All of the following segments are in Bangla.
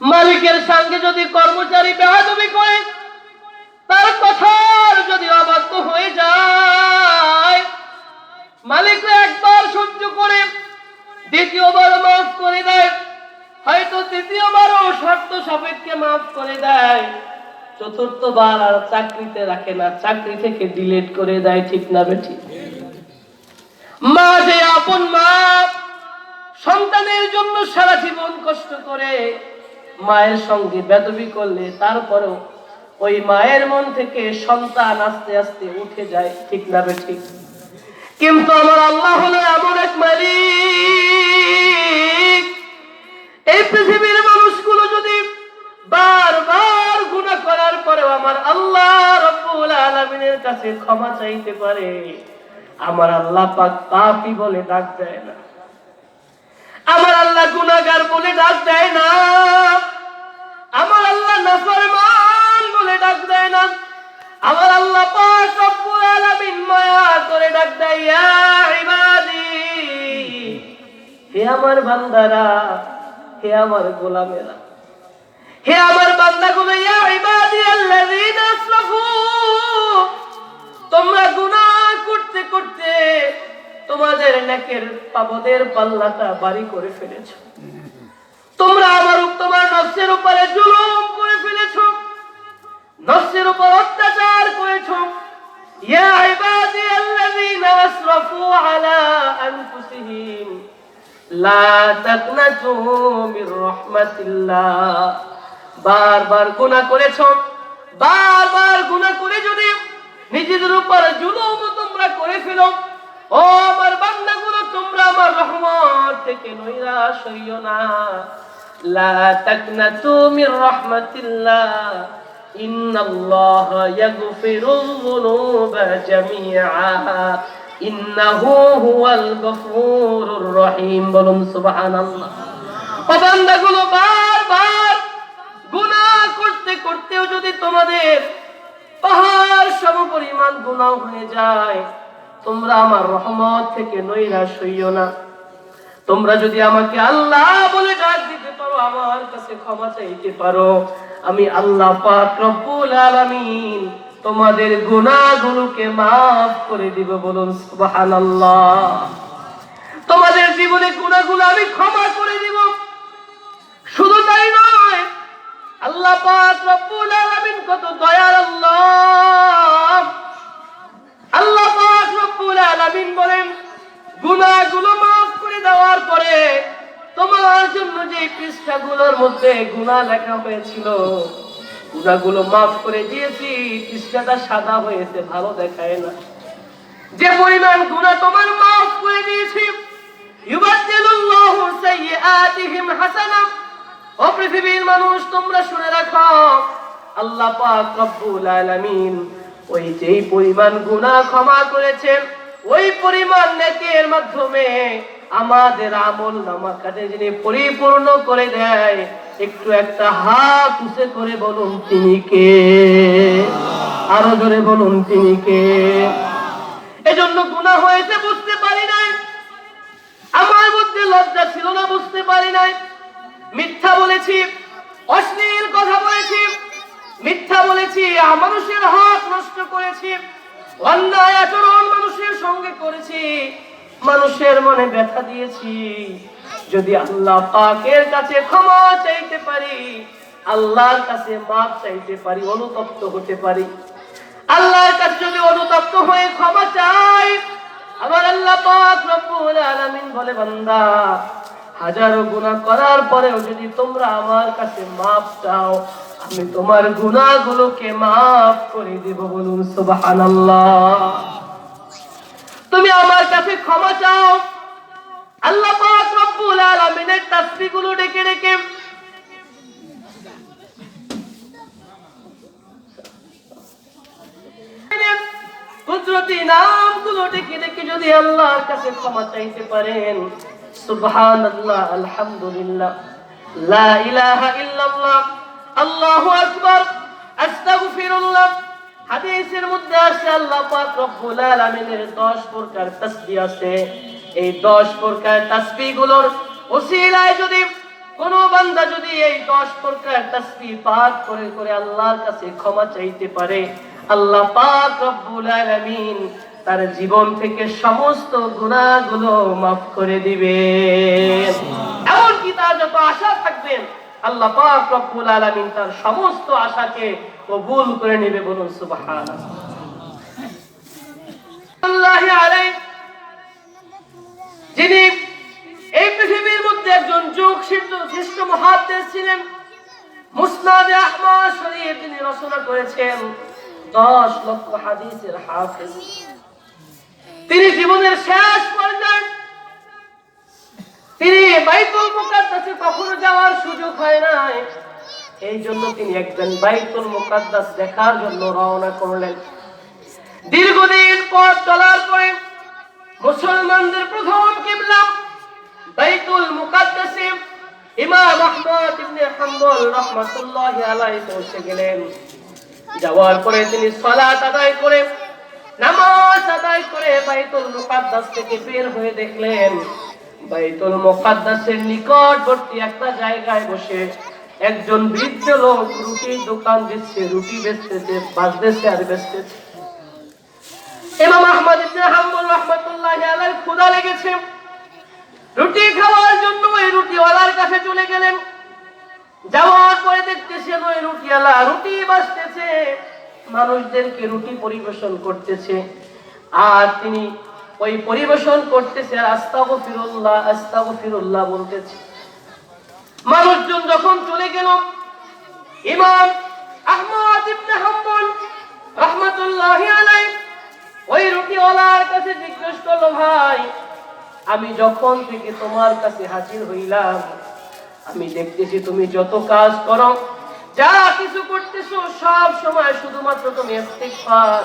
মালিকের সঙ্গে যদি কর্মচারী বেহাদবি করে, তার কথার যদি অবাধ্য হয়ে যায়, মালিক একবার সহ্য করে, দ্বিতীয়বার মাফ করে দেয়। হয়তো তৃতীয়বারও শর্ত সাপেক্ষে মাফ করে দেয়। চতুর্থবার আর চাকরিতে রাখে না, চাকরি থেকে ডিলিট করে দেয় ঠিক না বেঠি মা যে আপন মা সন্তানের জন্য সারা জীবন কষ্ট করে মায়ের সঙ্গে বেদবি করলে তারপরেও ওই মায়ের মন থেকে সন্তান আস্তে আস্তে উঠে যায়, ঠিক না ঠিক? কিন্তু আমার আল্লাহ হলো এমন এক মালিক। এই পৃথিবীর মানুষগুলো যদি বারবার গুনাহ করার পরেও আমার আল্লাহ রব্বুল আলামিনের কাছে ক্ষমা চাইতে পারে, আমার আল্লাহ পাক পাপী বলে ডাক দেয় না। আমার আল্লাহ গুনাহগার বলে ডাক দেয় না। আমার আল্লাহ নাফরমান বলে ডাক দেয় না। আমার আল্লাহ পাক আলামিন মায়া করে ডাক দেয়, ইয়া ইবাদি, হে আমার বান্দারা, হে আমার গোলামেরা, হে আমার বান্দাগুলো, ইয়া ইবাদি আল্লাযীনা আসরাফু তোমরা গুনাহ করতে করতে তোমাদের নেকের পাবদের পাল্লাটা বাড়ি করে ফেলেছো। তোমরা আমার তোমার নফসের উপরে জুলুম করে ফেলেছো। নফসের উপর অত্যাচার করেছ। নিজেদের উপর জুলুম তোমরা করে ফেলো, ও আমার বান্দাগুলো তোমরা আমার রহমত থেকে নৈরাশ হইও না। লা তাকনাতু মির রাহমাতিল্লাহ। ইন্নাল্লাহা ইয়াগফিরুয যুনুবা জামিআ। ইন্নাহু হুয়াল গফুরুর রহিম। বলুন সুবহানাল্লাহ। ও বান্দাগুলো বারবার গুনাহ করতে করতেও যদি তোমাদের পাহাড় সম পরিমাণ গুনাহ হয়ে যায়, তোমরা আমার রহমত থেকে নৈরাশ হইও না। তোমরা যদি আমাকে আল্লাহ বলে ডাক দিতে পারো, আমার কাছে ক্ষমা চাইতে পারো। আমি আল্লাহ পাক রব্বুল আলামিন তোমাদের গুনাহগুলোকে maaf করে দিব বলুন, সুবহানাল্লাহ। তোমাদের জীবনে গুনাহগুলো আমি ক্ষমা করে দিব। শুধু তাই নয়, আল্লাহ পাক রব্বুল আলামিন কত দয়ার আল্লাহ। আল্লাহ পাক রব্বুল আলামিন বলেন, গুনাহগুলো দেওয়ার পরে তোমার জন্য যে পৃষ্ঠাগুলোর মধ্যে গুনাহ লেখা হয়েছিল গুনাহগুলো maaf করে দিয়েছি, পৃষ্ঠাটা সাদা হয়েছে, ভালো দেখায় না। যে পরিমাণ গুনাহ তোমার maaf করে দিয়েছি পরিমাণ গুনাহ ক্ষমা করেছেন, ওই পরিমাণ নেকের মাধ্যমে আমাদের আমল নামাকাতে যিনি পরিপূর্ণ করে দেয়, একটু একটা হাত উঁচে করে বলুন তিনি কে? আরও জোরে বলুন তিনি কে? এজন্য গুনাহ হয়েছে, বুঝতে পারি নাই। আমার মধ্যে লজ্জা ছিল না, বুঝতে পারি নাই। মিথ্যা বলেছি, অশ্লীল কথা বলেছি। মিথ্যা বলেছি মানুষের হাত নষ্ট করেছি। অন্যায় আচরণ মানুষের সঙ্গে করেছি। মানুষের মনে ব্যথা দিয়েছি। যদি আল্লাহ পাকের কাছে ক্ষমা চাইতে পারি, আল্লাহর কাছে মাপ চাইতে পারি, অনুতপ্ত হতে পারি। আল্লাহর কাছে যদি অনুতপ্ত হয়ে ক্ষমা চাই, আমার আল্লাহ পাক রব্বুল আলামিন বলে, বান্দা, হাজারো গুনাহ করার পরেও যদি তোমরা আমার কাছে মাপ চাও, আমি তোমার গুনাহগুলোকে মাফ করে দিব বলুন, সুবহানাল্লাহ। তুমি আমার কাছে ক্ষমা চাও। আল্লাহ পাক রব্বুল তাসবিহগুলো ডেকে ডেকে। কুদরতি ডেকে যদি আল্লাহর কাছে ক্ষমা চাইতে পারেন আলহামদুলিল্লাহ। লা ইলাহা আস্তাগফিরুল্লাহ। হাদিসের মধ্যে আছে আল্লাহ পাক রব্বুল আলামিনের 10 প্রকার তাসবিহ আছে। এই 10 প্রকার তাসবিহগুলোর ওসিলায় যদি কোন বান্দা যদি এই দশ প্রকার তাসবিহ পাঠ করে করে আল্লাহর কাছে ক্ষমা চাইতে পারে, আল্লাহ পাক রব্বুল আলামিন তার জীবন থেকে সমস্ত গুনাহগুলো মাফ করে দিবেন। এমনকি তার যত আশা থাকবেন আল্লাহ পাক রব্বুল আলামিন তার সমস্ত আশাকে কবুল করে নেবে বলুন সুবহানাল্লাহ। আল্লাহ যিনি এই পৃথিবীর মধ্যে একজন যুগ শ্রেষ্ঠ মহাদ্দেশ ছিলেন, মুসনাদে আহমদ শরীফ তিনি রচনা করেছেন দশ লক্ষ হাদিসের হাফেজ। তিনি জীবনের শেষ পর্যায়ে তিনি বাইতুল মুকাদ্দাসে কখনো যাওয়ার সুযোগ হয় নাই। এই জন্য তিনি একজন বাইতুল মুকাদ্দাস দেখার জন্য রওনা করলেন। দীর্ঘদিন পথ চলার পরে মুসলমানদের প্রথম কিবলা বাইতুল মুকাদ্দাসে ইমাম আহমদ ইবনে হাম্বল রাহমাতুল্লাহি আলাইহি পৌঁছে গেলেন। যাওয়ার পরে তিনি সালাত আদায় করে, নামাজ আদায় করে বাইতুল মুকাদ্দাস থেকে বের হয়ে দেখলেন। বাইতুল মুকাদ্দাসের নিকটবর্তী একটা জায়গায় বসে একজন বৃদ্ধ লোক রুটির দোকান দিচ্ছে রুটি বেচতেছে বাজতেছে আর বেচতেছে ইমাম আহমদ ইবনে হাম্বল রাহমাতুল্লাহি আলাইহি ক্ষুধা লেগেছে। রুটি খাওয়ার জন্য ওই রুটিওয়ালার কাছে চলে গেলেন। যাওয়ার পরে দেখতেছেন ওই রুটিওয়ালা রুটি বাসতেছে মানুষদেরকে রুটি পরিবেশন করতেছে। আর তিনি ওই পরিবেশন করতেছে আর আস্তাগো ফিরুল্লাহ আস্তাগো ফিরুল্লাহ বলতেছে। মানুষজন যখন চলে গেল, ইমাম আহমদ ইবনে হাম্বল রাহমাতুল্লাহি আলাইহি ওই রুটিওয়ালার কাছে জিজ্ঞেস করল, ভাই, আমি যখন থেকে তোমার কাছে হাজির হইলাম, আমি দেখতেছি তুমি যত কাজ করো, যা কিছু করতেছো সব সময় শুধুমাত্র তুমি ইস্তিগফার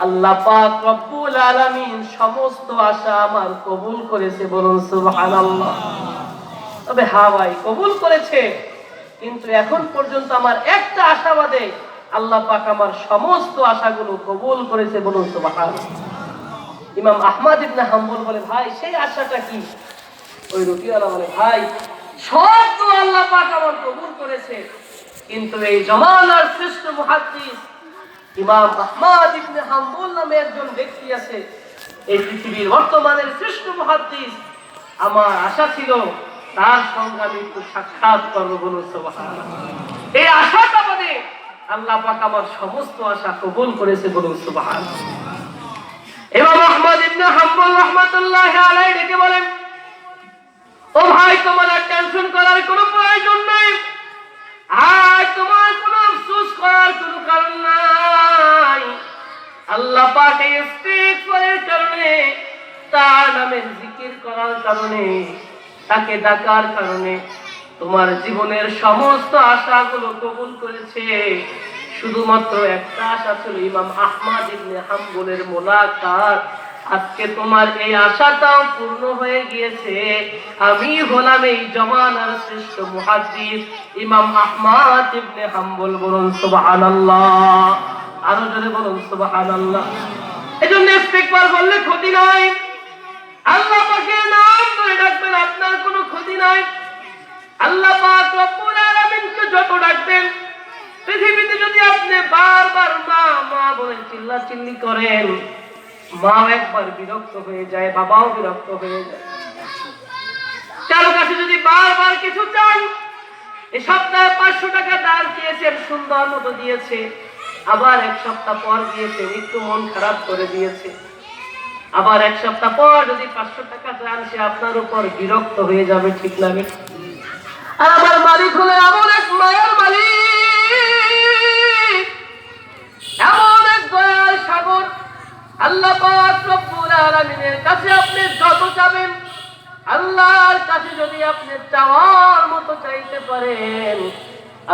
আল্লাহ পাক রব্বুল আলামিন সমস্ত আশা আমার কবুল করেছে, বলুন সুবহানাল্লাহ। তবে হ্যাঁ ভাই, কবুল করেছে, কিন্তু এখন পর্যন্ত আমার একটা আশাবাদে আল্লাহ পাক আমার সমস্ত আশাগুলো কবুল করেছে, বলুন সুবহানাল্লাহ। ইমাম আহমদ ইবনে হাম্বল বলে, ভাই, সেই আশাটা কি? ওই রুটিওয়ালা বলে, ভাই, সব আল্লাহ পাক আমার কবুল করেছে, কিন্তু এই জমানার শ্রেষ্ঠ মুহাদ্দিস ইমাম আহমদ ইবনে হাম্বল নামে একজন ব্যক্তি আছে। এই পৃথিবীর বর্তমানের শ্রেষ্ঠ মুহাদ্দিস। আমার আশা ছিল তার সঙ্গে আমি একটু সাক্ষাৎ করব বলুন এই আশাটা মানে আল্লাহ পাক আমার সমস্ত আশা কবুল করেছে বলুন, সুবহানাল্লাহ। ইমাম আহমদ ইবনে হাম্বল রাহমাতুল্লাহি আলাইহি ডেকে বলেন, ও ভাই, তোমার টেনশন করার কোনো প্রয়োজন নাই। আর তোমার কোনো আফসোস করার কোনো কারণ নাই। আল্লাহ পাক ইস্তিগফারের কারণে, তার নামের জিকির করার কারণে, তাকে ডাকার কারণে তোমার জীবনের সমস্ত আশাগুলো কবুল করেছে। শুধুমাত্র একটা আশা ছিল, ইমাম আহমদ ইবনে হাম্বলের মোলাকাত। আজকে তোমার এই আশাটাও পূর্ণ হয়ে গিয়েছে। আমি হলাম এই জমানার শ্রেষ্ঠ মুহাদ্দিস ইমাম আহমদ ইবনে হাম্বল। বলুন সুবহানাল্লাহ। আরও জোরে বলুন সুবহানাল্লাহ। এজন্য ইস্তিগফার করলে ক্ষতি নাই। আল্লাহ পাকের নাম ধরে ডাকবেন, আপনার কোনো ক্ষতি নাই। আল্লাহ পাক রব্বুল আলামিনকে যত ডাকবেন, পৃথিবীতে যদি আপনি বারবার মা মা বলে চিল্লা চিল্লি করেন মাও একবার বিরক্ত হয়ে যায়, বাবাও বিরক্ত হয়ে যায়। কারও কাছে যদি বারবার কিছু চান এই সপ্তাহে পাঁচশো টাকা দাঁড় দিয়েছেন, সুন্দর মতো দিয়েছে। আবার এক সপ্তাহ পর একটু মন খারাপ করে দিয়েছে। আবার এক সপ্তাহ পর যদি পাঁচশো টাকা সে আপনার উপর বিরক্ত হয়ে যাবে, ঠিক লাগে? আর আমার মালিক হলো এক মায়ের আল্লাহ পাক কাছে আপনি যত চাবেন, আল্লাহর কাছে যদি আপনি চাওয়ার মতো চাইতে পারেন,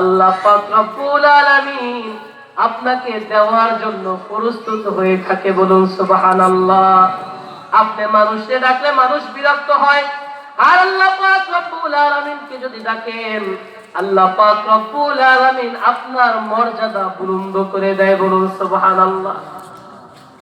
আল্লাহ পাক রব্বুল আপনাকে দেওয়ার জন্য প্রস্তুত হয়ে থাকে বলুন সুবহানাল্লাহ। আপনি মানুষকে ডাকলে মানুষ বিরক্ত হয়। আর আল্লাহ পাক রব্বুল আলামিনকে যদি ডাকেন, আল্লাহ পাক রব্বুল আলামিন আপনার মর্যাদা বুলন্দ করে দেয় বলুন সুবহানাল্লাহ।